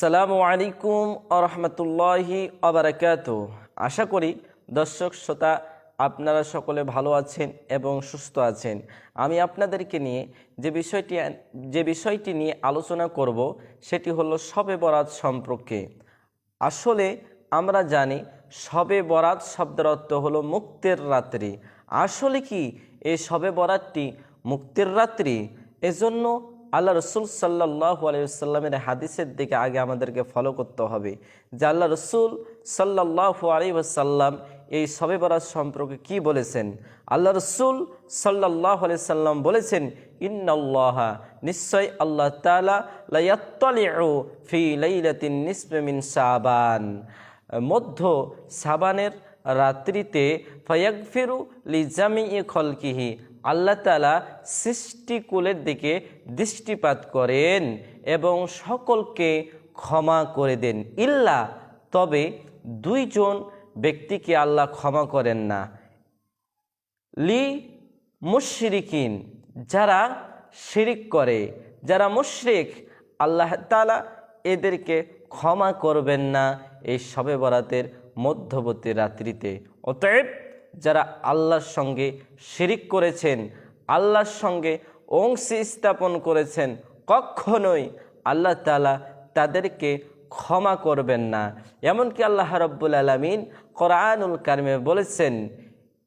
আসসালামু আলাইকুম আরহামতুল্লাহি আবরাকাত আশা করি দর্শক, শ্রোতা, আপনারা সকলে ভালো আছেন এবং সুস্থ আছেন। আমি আপনাদেরকে নিয়ে যে বিষয়টি যে বিষয়টি নিয়ে আলোচনা করব, সেটি হলো শবে বরাত সম্পর্কে। আসলে আমরা জানি শবে বরাত শব্দের অর্থ হলো মুক্তের রাত্রি। আসলে কি এই শবে বরাতটি মুক্তির রাত্রি? এজন্য আল্লাহ রসুল সাল্লাহ আলাইসাল্লামের হাদিসের দিকে আগে আমাদেরকে ফলো করতে হবে যে আল্লাহ রসুল সাল্লাহ আলাইসাল্লাম এই সবে বরাত সম্পর্কে কি বলেছেন? আল্লাহ রসুল সাল্লাহ আলাইসাল্লাম বলেছেন ইন্নআল্লাহা নিশ্চয় আল্লাহ তালা লাইয়াত্তালিউ ফি লাইলাতিন শাবান মধ্য সাবানের রাত্রিতে ফয়াকফিরু লিজামি খলকিহি। আল্লাহ তালা সৃষ্টিকুলের দিকে দৃষ্টিপাত করেন এবং সকলকে ক্ষমা করে দেন। ইল্লা, তবে দুইজন ব্যক্তিকে আল্লাহ ক্ষমা করেন না। লি মুশরিকিন, যারা শিরিক করে, যারা মুশরিক, আল্লাহ তালা এদেরকে ক্ষমা করবেন না এই শবে বরাতের মধ্যবর্তী রাত্রিতে। অতএব যারা আল্লাহর সঙ্গে শিরিক করেছেন, আল্লাহর সঙ্গে অংশী স্থাপন করেছেন, কখনোই আল্লাহ তালা তাদেরকে ক্ষমা করবেন না। এমনকি আল্লাহ রব্বুল আলমিন কোরআনুল কারিমে বলেছেন,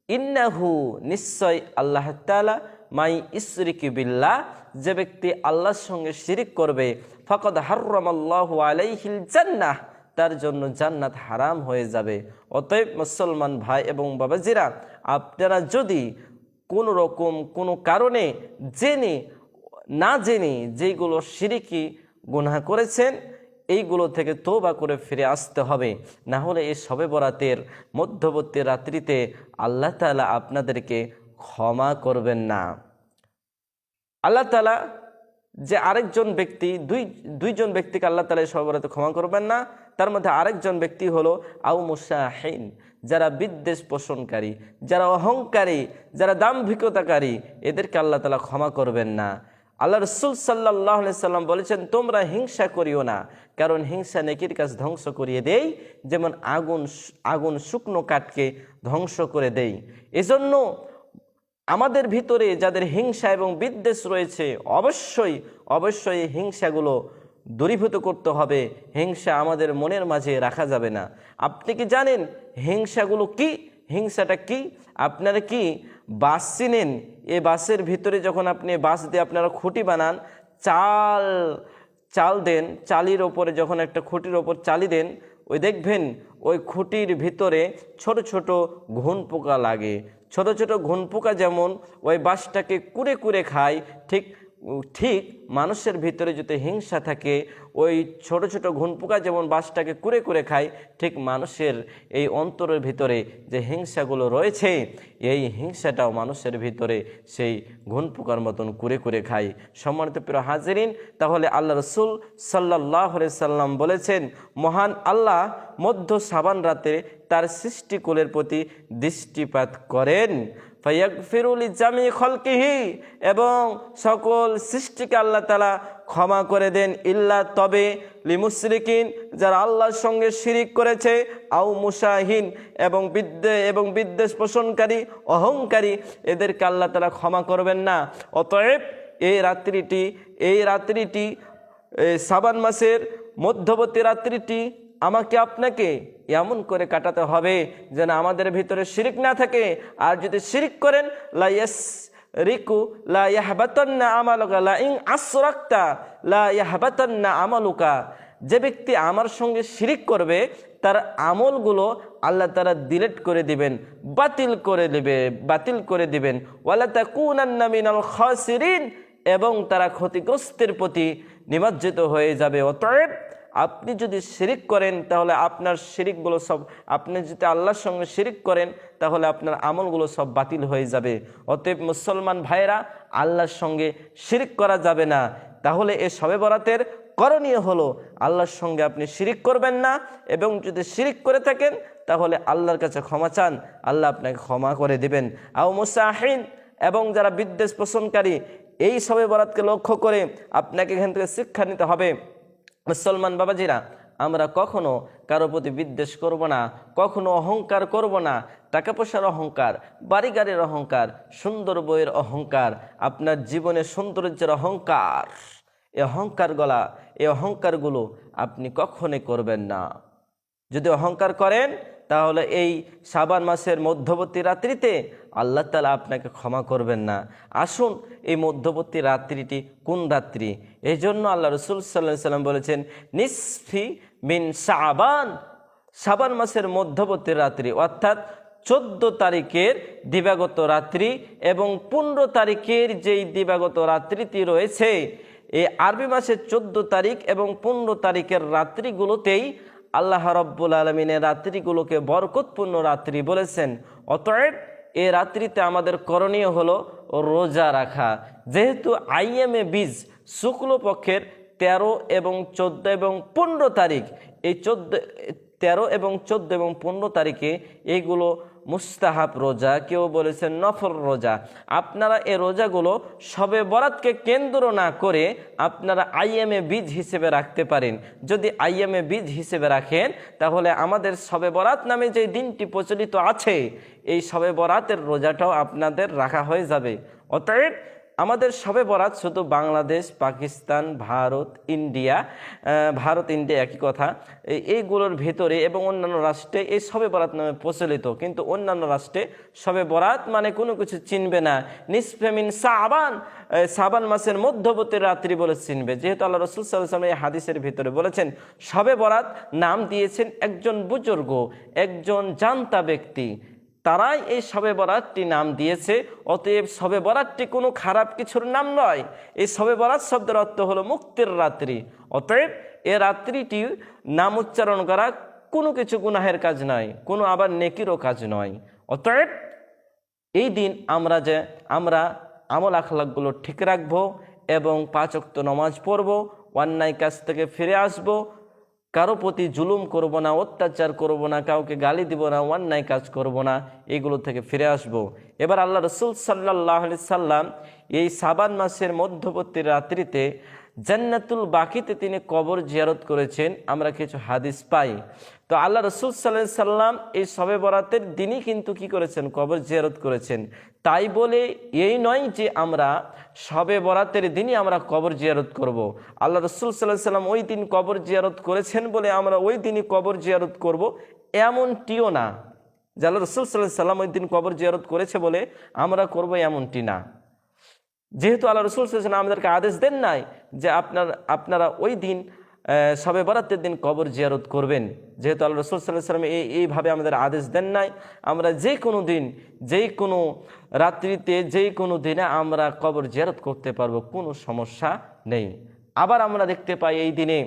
ইন্নাহু নিশ্চয় আল্লাহ তালা মাই ইসরিকি বিল্লাহ, যে ব্যক্তি আল্লাহর সঙ্গে শিরিক করবে, ফকদ হার্রমাল্লাহ আলাইহিল জান্নাহ। তার জন্য জান্নাত হারাম হয়ে যাবে। অতএব মুসলমান ভাই এবং বাবাজিরা, আপনারা যদি কোনো রকম, কোনো কারণে জেনে, না জেনে যেইগুলো সিরিকি গুনাহ করেছেন, এইগুলো থেকে তোবা করে ফিরে আসতে হবে। না হলে এই শবে বরাতের মধ্যবর্তী রাত্রিতে আল্লাহ তালা আপনাদেরকে ক্ষমা করবেন না। আল্লাহ তালা যে আরেকজন ব্যক্তি, দুই, দুইজন ব্যক্তিকে আল্লাহ তালা শবে বরাতে ক্ষমা করবেন না। তার মধ্যে আরেকজন ব্যক্তি হলো আউ মুসাহিন, যারা বিদ্বেষ পোষণকারী, যারা অহংকারী, যারা দাম্ভিকতাকারী। এদেরকে আল্লাহ তালা ক্ষমা করবেন না। আল্লাহ রসুল সাল্লাহ সাল্লাম বলেছেন, তোমরা হিংসা করিও না, কারণ হিংসা নেকির কাজ ধ্বংস করিয়ে দেই, যেমন আগুন আগুন শুকনো কাঠকে ধ্বংস করে দেই। এজন্য আমাদের ভিতরে যাদের হিংসা এবং বিদ্বেষ রয়েছে, অবশ্যই অবশ্যই হিংসাগুলো দূরীভূত করতে হবে, হিংসা আমাদের মনের মাঝে রাখা যাবে না। আপনি কি জানেন হিংসাগুলো কি? হিংসাটা কি? আপনারা কি বাস চিনেন? এ বাসের ভিতরে যখন আপনি বাস দিয়ে আপনারা খুঁটি বানান, চাল চাল দেন, চালির ওপরে যখন একটা খুঁটির ওপর চালি দেন, ওই দেখবেন ওই খুঁটির ভিতরে ছোট ছোট ঘুন পোকা লাগে। ছোট ছোট ঘুন পোকা যেমন ওই বাসটাকে কুড়ে কুড়ে খায়, ঠিক ঠিক মানুষের ভিতরে যদি হিংসা থাকে, ওই ছোট ছোট ঘুনপোকা যেমন বাসটাকে কুরে কুরে খায়, ঠিক মানুষের এই অন্তরের ভিতরে যে হিংসাগুলো রয়েছে, এই হিংসাটাও মানুষের ভিতরে সেই ঘুনপোকার মতন কুরে কুরে খায়। সম্মানিত প্রিয় হাজিরিন, তাহলে আল্লাহ রসুল সাল্লাহ সাল্লাম বলেছেন, মহান আল্লাহ মধ্য সাবান রাতে তার সৃষ্টিকুলের প্রতি দৃষ্টিপাত করেন। ফয়াকফিরুল জামি খলকিহি, এবং সকল সৃষ্টিকে আল্লাহ তালা ক্ষমা করে দেন। ইল্লা তবে লিমুসরিকিন যারা আল্লাহর সঙ্গে শিরিক করেছে আউ মুসাহিন এবং বিদ্যে, এবং বিদ্বেষ পোষণকারী, অহংকারী, এদেরকে আল্লাহ তালা ক্ষমা করবেন না। অতএব এই রাত্রিটি এই রাত্রিটি সাবান মাসের মধ্যবর্তী রাত্রিটি আমাকে আপনাকে এমন করে কাটাতে হবে যেন আমাদের ভিতরে শিরিক না থাকে। আর যদি শিরিক করেন লাইয়াস রিকু লা আমালুকা, লা ইং আসরাক্তা, লা আমালুকা। যে ব্যক্তি আমার সঙ্গে শিরিক করবে, তার আমলগুলো আল্লাহ তারা ডিলেট করে দিবেন, বাতিল করে দেবে, বাতিল করে দিবেন। ওয়ালা তাকুনান্না মিনাল খাসিরিন, এবং তারা ক্ষতিগ্রস্তের প্রতি নিমজ্জিত হয়ে যাবে। অতএব আপনি যদি শিরিক করেন, তাহলে আপনার শিরিকগুলো সব, আপনি যদি আল্লাহর সঙ্গে শিরিক করেন, তাহলে আপনার আমলগুলো সব বাতিল হয়ে যাবে। অতএব মুসলমান ভাইরা আল্লাহর সঙ্গে শিরিক করা যাবে না। তাহলে এ সবে বরাতের করণীয় হলো, আল্লাহর সঙ্গে আপনি শিরিক করবেন না, এবং যদি শিরিক করে থাকেন, তাহলে আল্লাহর কাছে ক্ষমা চান। আল্লাহ আপনাকে ক্ষমা করে দিবেন। আও মুসাহিন, এবং যারা বিদ্বেষ পোষণকারী, এই সবে বরাতকে লক্ষ্য করে আপনাকে এখান থেকে শিক্ষা নিতে হবে। মুসলমান বাবাজিরা, আমরা কখনো কারও প্রতি বিদ্বেষ করব না, কখনো অহংকার করব না। টাকা পয়সার অহংকার বাড়ি গাড়ির অহংকার, সুন্দর বইয়ের অহংকার, আপনার জীবনে সৌন্দর্যের অহংকার। এ অহংকার গলা, এ অহংকারগুলো আপনি কখনোই করবেন না। যদি অহংকার করেন তাহলে এই সাবান মাসের মধ্যবর্তী রাত্রিতে আল্লাহ তালা আপনাকে ক্ষমা করবেন না। আসুন এই মধ্যবর্তী রাত্রিটি কোন রাত্রি? এই জন্য আল্লাহ রসুল সাল্লাহ সাল্লাম বলেছেন, নিসফি মিন সাবান সাবান মাসের মধ্যবর্তী রাত্রি, অর্থাৎ চোদ্দ তারিখের দিবাগত রাত্রি এবং পনেরো তারিখের যেই দিবাগত রাত্রিটি রয়েছে, এই আরবি মাসের চোদ্দ তারিখ এবং পনেরো তারিখের রাত্রিগুলোতেই আল্লাহ রব্বুল আলমিনের রাত্রিগুলোকে বরকতপূর্ণ রাত্রি বলেছেন। অতএব এ রাত্রিতে আমাদের করণীয় হলো রোজা রাখা। যেহেতু আইএমএ বীজ শুক্লপক্ষের তেরো এবং চোদ্দ এবং পনেরো তারিখ, এই চোদ্দ তেরো এবং চোদ্দ এবং পনেরো তারিখে এইগুলো মুস্তাহাব রোজা। কেউ বলেছেন নফর রোজা। আপনারা এই রোজাগুলো সবে বরাতকে কেন্দ্র না করে আপনারা আইএমএ বীজ হিসেবে রাখতে পারেন। যদি আইএমএ বীজ হিসেবে রাখেন, তাহলে আমাদের সবে বরাত নামে যে দিনটি প্রচলিত আছে, এই সবে বরাতের রোজাটাও আপনাদের রাখা হয়ে যাবে। অতএব আমাদের সবে বরাত শুধু বাংলাদেশ, পাকিস্তান, ভারত, ইন্ডিয়া ভারত, ইন্ডিয়া একই কথা। এইগুলোর ভেতরে এবং অন্যান্য রাষ্ট্রে এই সবে বরাত নামে প্রচলিত। কিন্তু অন্যান্য রাষ্ট্রে সবে বরাত মানে কোনো কিছু চিনবে না। নিসফেমিন সাবান সাবান মাসের মধ্যবর্তী রাত্রি বলে চিনবে। যেহেতু আল্লাহ রসুল সাল্লাম এই হাদিসের ভিতরে বলেছেন, সবে বরাত নাম দিয়েছেন একজন বুজুর্গ, একজন জানতা ব্যক্তি। তারাই এই শবে বরাতটি নাম দিয়েছে, অতএব শবে বরাতটি কোনো খারাপ কিছুর নাম নয়। এই শবে বরাত শব্দের অর্থ হলো মুক্তির রাত্রি। অতএব এ রাত্রিটি নাম উচ্চারণ করা কোনো কিছু গুনাহের কাজ নয়, কোনো আবার নেকিরও কাজ নয়। অতএব এই দিন আমরা যে, আমরা আমল আখলাকগুলো ঠিক রাখব এবং পাঁচক্ত নমাজ পড়ব, অন্যায় কাছ থেকে ফিরে আসব কারও প্রতি জুলুম করব না, অত্যাচার করব না, কাউকে গালি দিব না, অন্যায় কাজ করব না, এগুলো থেকে ফিরে আসব। এবার আল্লাহ রসুল সাল্লাহ সাল্লাম এই সাবান মাসের মধ্যবর্তী রাত্রিতে জান্নাতুল বাকিতে তিনি কবর জিয়ারত করেছেন, আমরা কিছু হাদিস পাই। তো আল্লাহ রসুল সাল্লাহ সাল্লাম এই সবে বরাতের দিনই কিন্তু কি করেছেন? কবর জিয়ারত করেছেন। তাই বলে এই নয় যে আমরা সবে বরাতের দিনই আমরা কবর জিয়ারত করব। আল্লাহ রসুল সাল্লাহ সাল্লাম ওই দিন কবর জিয়ারত করেছেন বলে আমরা ওই দিনই কবর জিয়ারত করব। এমনটিও না। যে আল্লাহ রসুল সাল্লাহ সাল্লাম ওই দিন কবর জিয়ারত করেছে বলে আমরা করব এমনটি না। যেহেতু আল্লাহ রসুল সাল্লাম আমাদেরকে আদেশ দেন নাই যে আপনার, আপনারা ওই দিন শবে বরাতের দিন কবর জিয়ারত করবেন। যেহেতু আল্লাহ রসুল সাল্লাহ সাল্লাম এই, এইভাবে আমাদের আদেশ দেন নাই। আমরা যে কোনো দিন যেই কোনো রাত্রিতে যেই কোনো দিনে আমরা কবর জিয়ারত করতে পারব, কোনো সমস্যা নেই। আবার আমরা দেখতে পাই এই দিনে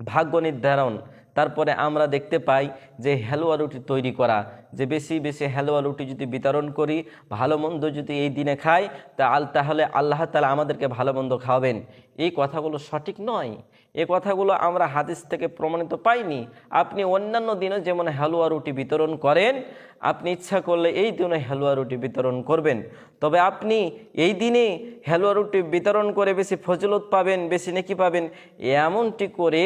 ভাগ্য নির্ধারণ তারপরে আমরা দেখতে পাই যে হালুয়া রুটি তৈরি করা, যে বেশি বেশি হালুয়া রুটি যদি বিতরণ করি, ভালো মন্দ যদি এই দিনে খাই, তা আল তাহলে আল্লাহ তালা আমাদেরকে ভালো মন্দ খাওয়াবেন। এই কথাগুলো সঠিক নয়। এই কথাগুলো আমরা হাদিস থেকে প্রমাণিত পাইনি। আপনি অন্যান্য দিনে যেমন হালুয়া রুটি বিতরণ করেন, আপনি ইচ্ছা করলে এই দিনে হালুয়া রুটি বিতরণ করবেন। তবে আপনি এই দিনে হালুয়া রুটি বিতরণ করে বেশি ফজলত পাবেন, বেশি নেকি পাবেন, এমনটি করে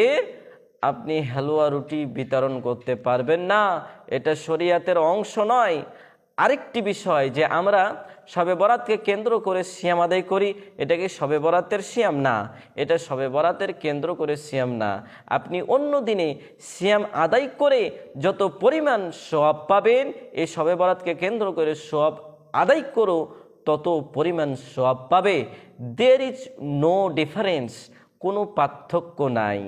আপনি হালুয়া রুটি বিতরণ করতে পারবেন না। এটা শরিয়াতের অংশ নয়। আরেকটি বিষয় যে আমরা শবে বরাতকে কেন্দ্র করে সিয়াম আদায় করি এটাকে শবে বরাতের সিয়াম? না। এটা শবে বরাতের কেন্দ্র করে সিয়াম না। আপনি অন্য দিনে সিয়াম আদায় করে যত পরিমাণ সব পাবেন, এই শবে বরাতকে কেন্দ্র করে সব আদায় করো, তত পরিমাণ সব পাবে। দের ইজ নো ডিফারেন্স কোনো পার্থক্য নাই।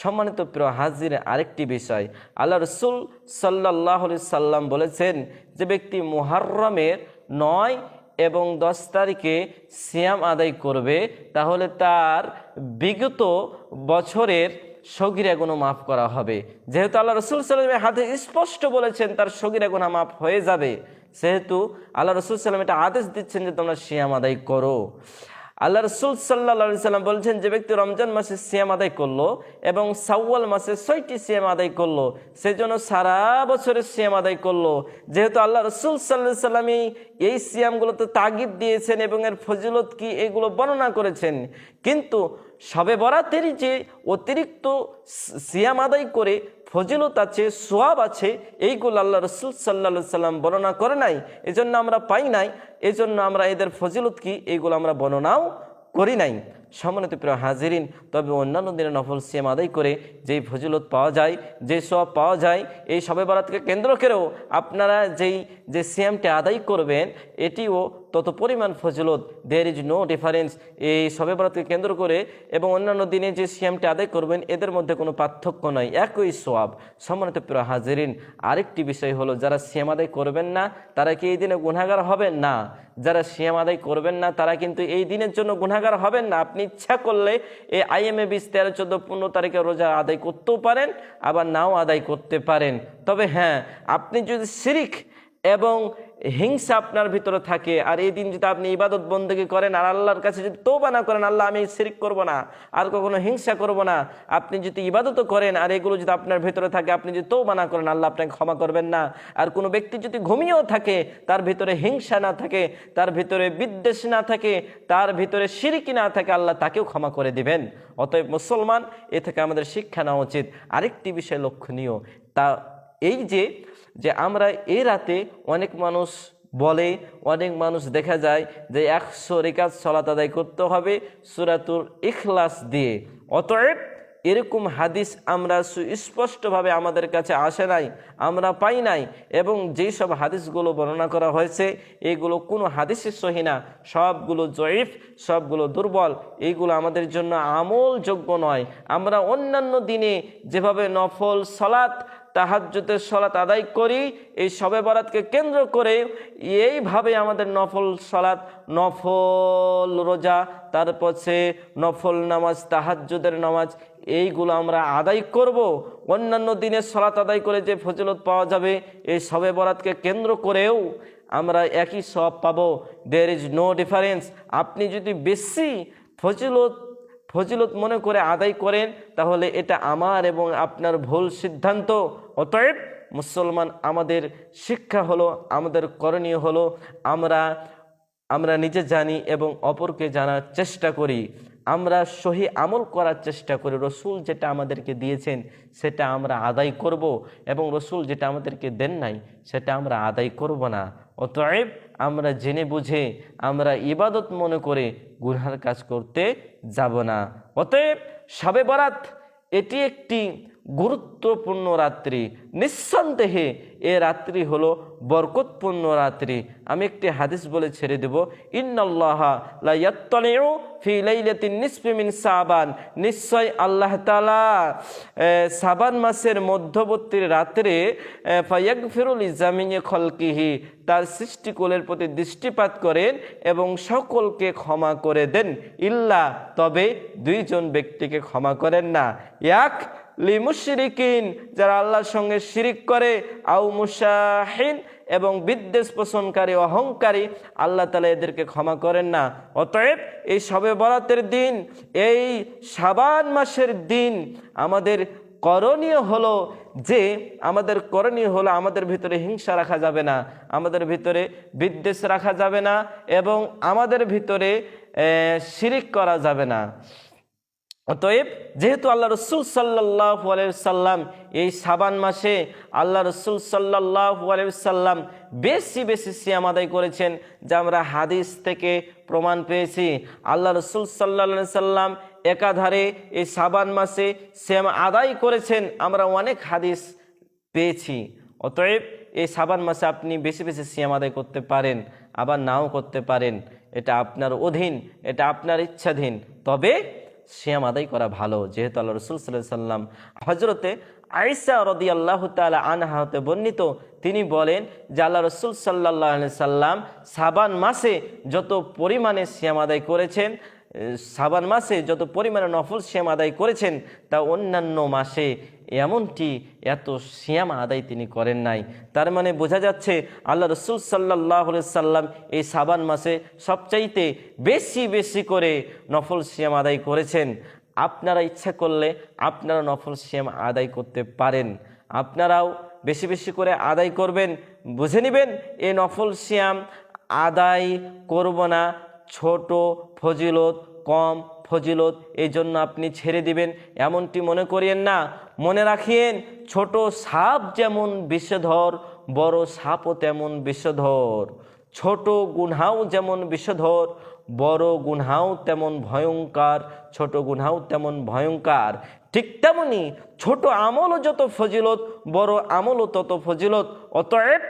সম্মানিত প্রিয় হাজির, আরেকটি বিষয়। আল্লাহ রসুল সাল্লাহ সাল্লাম বলেছেন যে ব্যক্তি মুহাররমের নয় এবং দশ তারিখে সিয়াম আদায় করবে, তাহলে তার বিগত বছরের সগিরা গুণ মাফ করা হবে। যেহেতু আল্লাহ রসুল সাল্লামের হাতে স্পষ্ট বলেছেন তার সগিরা গুণা মাফ হয়ে যাবে। সেহেতু আল্লাহ রসুল সাল্লাম এটা আদেশ দিচ্ছেন যে তোমরা সিয়াম আদায় করো। আল্লাহ রসুল সাল্লা সাল্লাম বলছেন, যে ব্যক্তি রমজান মাসে সিয়াম আদায় করল এবং সাউয়াল মাসে ছয়টি সিয়াম আদায় করল, সেজন্য সারা বছরের সিয়াম আদায় করল। যেহেতু আল্লাহ রসুল সাল্লাহ সাল্লাম এই সিয়ামগুলোতে তাগিদ দিয়েছেন এবং এর ফজিলত কি এগুলো বর্ণনা করেছেন, কিন্তু সবে বরাতেরই যে অতিরিক্ত সিয়াম আদায় করে ফজিলত আছে, সোয়াব আছে, এইগুলো আল্লাহ রসুল সাল্লা সাল্লাম বর্ণনা করে নাই, এজন্য আমরা পাই নাই, এজন্য আমরা এদের ফজিলত কি, এইগুলো আমরা বর্ণনাও করি নাই। সম্মানিত প্রিয় হাজিরিন, তবে অন্যান্য দিনে নফল সিয়াম আদায় করে যেই ফজিলত পাওয়া যায় যে সব পাওয়া যায়, এই সবে বরাতকে কেন্দ্র করেও আপনারা যেই, যে সিয়ামটি আদায় করবেন, এটিও তত পরিমাণ ফজিলত দেয়ার ইজ নো ডিফারেন্স এই সবে বরাতকে কেন্দ্র করে এবং অন্যান্য দিনে যে সিয়ামটি আদায় করবেন, এদের মধ্যে কোনো পার্থক্য নয় একই সোয়াব সম্মানিত প্রিয় হাজিরিন, আরেকটি বিষয় হলো, যারা সিয়াম আদায় করবেন না, তারা কি এই দিনে গুণাগার হবেন? না। যারা সিয়াম আদায় করবেন না, তারা কিন্তু এই দিনের জন্য গুণাগার হবেন না। আপনি ইচ্ছা করলে এই আইএমএ বিশ, তেরো, চোদ্দ, পনেরো তারিখে রোজা আদায় করতেও পারেন, আবার নাও আদায় করতে পারেন। তবে হ্যাঁ আপনি যদি শিরিক এবং হিংসা আপনার ভিতরে থাকে। আর এই দিন যদি আপনি ইবাদত বন্দেগি করেন, আর আল্লাহর কাছে যদি তৌবা না করেন, আল্লাহ, আমি শিরিক করব না, আর কখনো হিংসা করব না। আপনি যদি ইবাদতও করেন, আর এগুলো যদি আপনার ভিতরে থাকে, আপনি যদি তৌবা না করেন, আল্লাহ আপনাকে ক্ষমা করবেন না। আর কোনো ব্যক্তি যদি ঘুমিয়েও থাকে, তার ভিতরে হিংসা না থাকে, তার ভিতরে বিদ্বেষ না থাকে, তার ভিতরে সিরিকি না থাকে, আল্লাহ তাকেও ক্ষমা করে দিবেন। অতএব মুসলমান, এ থেকে আমাদের শিক্ষা নেওয়া উচিত। আরেকটি বিষয় লক্ষণীয়, তা এই যে যে আমরা এই রাতে অনেক মানুষ বলে, অনেক মানুষ দেখা যায় যে একশো রেকাত সলাত আদায় করতে হবে সুরাতুর ইখলাস দিয়ে। অতএব এরকম হাদিস আমরা সুস্পষ্টভাবে আমাদের কাছে আসে নাই, আমরা পাই নাই এবং যেই সব হাদিসগুলো বর্ণনা করা হয়েছে এইগুলো কোনো হাদিসের সহি না। সবগুলো জয়ীফ, সবগুলো দুর্বল এইগুলো আমাদের জন্য আমলযোগ্য নয়। আমরা অন্যান্য দিনে যেভাবে নফল সলাৎ তাহাজ্জুদের সলাত আদায় করি, এই সবে বরাতকে কেন্দ্র করে এইভাবে আমাদের নফল সলাত নফল রোজা তারপর সে নফল নামাজ, তাহাজ্জুদের নামাজ, এইগুলো আমরা আদায় করব। অন্যান্য দিনের সলাত আদায় করে যে ফজিলত পাওয়া যাবে, এই সবে বরাতকে কেন্দ্র করেও আমরা একই সব পাবো। দেয়ার ইজ নো ডিফারেন্স আপনি যদি বেশি ফজিলত ফজিলত মনে করে আদায় করেন, তাহলে এটা আমার এবং আপনার ভুল সিদ্ধান্ত। অতএব মুসলমান আমাদের শিক্ষা হলো, আমাদের করণীয় হলো, আমরা আমরা নিজে জানি এবং অপরকে জানার চেষ্টা করি। আমরা সহি আমল করার চেষ্টা করি। রসুল যেটা আমাদেরকে দিয়েছেন, সেটা আমরা আদায় করব এবং রসুল যেটা আমাদেরকে দেন নাই, সেটা আমরা আদায় করব না। অতএব আমরা জেনে বুঝে আমরা ইবাদত মনে করে গুনহার কাজ করতে যাব না। অতএব সাবে বরাত এটি একটি গুরুত্বপূর্ণ রাত্রি। নিঃসন্দেহে এ রাত্রি হলো বরকতপূর্ণ রাত্রি। আমি একটি হাদিস বলে ছেড়ে দেব। লাইলাতিন সাবান। নিশ্চয় আল্লাহ তালা সাবান মাসের মধ্যবর্তী রাত্রে ফায়াগফিরুল ইজামিনে খলকিহি, তার সৃষ্টিকুলের প্রতি দৃষ্টিপাত করেন এবং সকলকে ক্ষমা করে দেন। ইল্লা, তবে দুইজন ব্যক্তিকে ক্ষমা করেন না। এক লিমুশরিকিন, যারা আল্লাহর সঙ্গে শিরিক করে আউ মুসাহিন এবং বিদ্বেষ পোষণকারী, অহংকারী, আল্লাহ তালা এদেরকে ক্ষমা করেন না। অতএব এই সবে বরাতের দিন, এই সাবান মাসের দিন আমাদের করণীয় হলো যে, আমাদের করণীয় হলো আমাদের ভিতরে হিংসা রাখা যাবে না, আমাদের ভিতরে বিদ্বেষ রাখা যাবে না এবং আমাদের ভিতরে শিরিক করা যাবে না। অতএব যেহেতু আল্লাহ রসুল সাল্লাহ সাল্লাম এই সাবান মাসে আল্লাহ রসুল সাল্লাহ সাল্লাম বেশি বেশি সিয়াম আদায় করেছেন, যা আমরা হাদিস থেকে প্রমাণ পেয়েছি। আল্লাহ রসুল সাল্লা সাল্লাম একাধারে এই সাবান মাসে সিয়াম আদায় করেছেন, আমরা অনেক হাদিস পেয়েছি। অতএব এই সাবান মাসে আপনি বেশি বেশি সিয়াম আদায় করতে পারেন, আবার নাও করতে পারেন। এটা আপনার অধীন, এটা আপনার ইচ্ছাধীন। তবে সিয়াম আদায় করা ভালো। যেহেতু আল্লাহ রসুল সাল্লাহ সাল্লাম হজরতে আইসা রদি আল্লাহ তালা আনহাতে বর্ণিত, তিনি বলেন যে আল্লাহ রসুল সাল্লাহ সাল্লাম সাবান মাসে যত পরিমাণে সিয়াম আদায় করেছেন সাবান মাসে যত পরিমাণে নফল শ্যাম আদায় করেছেন, তা অন্যান্য মাসে এমনটি এত শ্যাম আদায় তিনি করেন নাই। তার মানে বোঝা যাচ্ছে আল্লাহ রসুল সাল্লাহ সাল্লাম এই সাবান মাসে সবচাইতে বেশি বেশি করে নফল শ্যাম আদায় করেছেন। আপনারা ইচ্ছা করলে আপনারা নফল শ্যাম আদায় করতে পারেন। আপনারাও বেশি বেশি করে আদায় করবেন, বুঝে নেবেন এই নফল শ্যাম আদায় করব না ছোট ফজিলত, কম ফজিলত, এই জন্য আপনি ছেড়ে দিবেন। এমনটি মনে করিয়েন না। মনে রাখিয়েন, ছোট সাপ যেমন বিষধর, বড় সাপও তেমন বিষধর। ছোট গুনহাও যেমন বিষধর, বড় গুনহাও তেমন ভয়ঙ্কর ছোট গুনহাও তেমন ভয়ঙ্কর ঠিক তেমনি ছোট আমলও যত ফজিলত, বড় আমলও তত ফজিলত। অতএব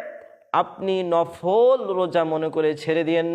আপনি নফল রোজা মনে করে ছেড়ে দিয়েন না।